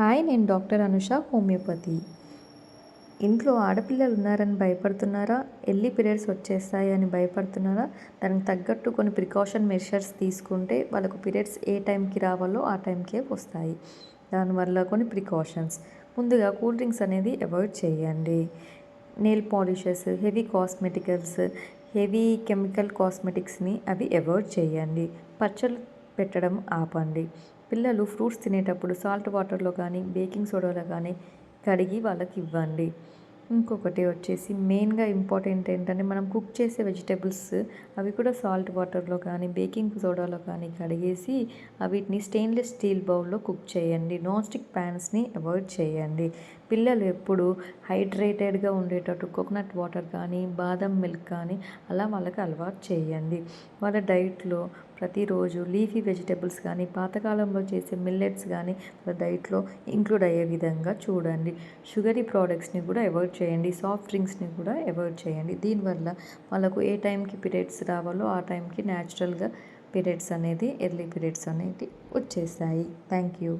Hi నేను doctor Anusha homeopathy. ఇంట్లో ఆడపిల్లలు ఉన్నారని భయపడుతున్నారా? ఎల్లి పీరియడ్స్ వచ్చేస్తాయి అని భయపడుతున్నారా? దానికి తగ్గట్టు కొన్ని ప్రికాషన్ మెషర్స్ తీసుకుంటే వాళ్ళకు పీరియడ్స్ ఏ టైంకి రావాలో ఆ టైంకే వస్తాయి. దానివల్ల కొన్ని ప్రికాషన్స్. ముందుగా కూల్ డ్రింక్స్ అనేది అవాయిడ్ చేయండి. Nail polishes heavy cosmeticals heavy chemical కాస్మెటిక్స్ని అవి అవాయిడ్ చేయండి. పచ్చళ్ళు పెట్టడం ఆపండి. పిల్లలు ఫ్రూట్స్ తినేటప్పుడు సాల్ట్ వాటర్లో కానీ బేకింగ్ సోడాలో కానీ కడిగి వాళ్ళకి ఇవ్వండి. ఇంకొకటి వచ్చేసి మెయిన్గా ఇంపార్టెంట్ ఏంటంటే మనం కుక్ చేసే వెజిటేబుల్స్ అవి కూడా సాల్ట్ వాటర్లో కానీ బేకింగ్ సోడాలో కానీ కడిగేసి వీటిని స్టెయిన్లెస్ స్టీల్ బౌల్లో కుక్ చేయండి. నాన్ స్టిక్ ప్యాన్స్ని అవాయిడ్ చేయండి. పిల్లలు ఎప్పుడు హైడ్రేటెడ్గా ఉండేటట్టు కోకోనట్ వాటర్ కానీ బాదం మిల్క్ కానీ అలా వాళ్ళకి అలవాటు చేయండి. వాళ్ళ డైట్లో ప్రతిరోజు లీఫీ వెజిటేబుల్స్ కానీ పాతకాలంలో చేసే మిల్లెట్స్ కానీ డైట్లో ఇంక్లూడ్ అయ్యే విధంగా చూడండి. షుగరీ ప్రోడక్ట్స్ని కూడా అవాయిడ్ చేయండి. సాఫ్ట్ డ్రింక్స్ని కూడా అవాయిడ్ చేయండి. దీనివల్ల వాళ్ళకు ఏ టైంకి పీరియడ్స్ రావాలో ఆ టైంకి న్యాచురల్గా పీరియడ్స్ అనేది ఎర్లీ పీరియడ్స్ అనేది వచ్చేసాయి థ్యాంక్ యూ.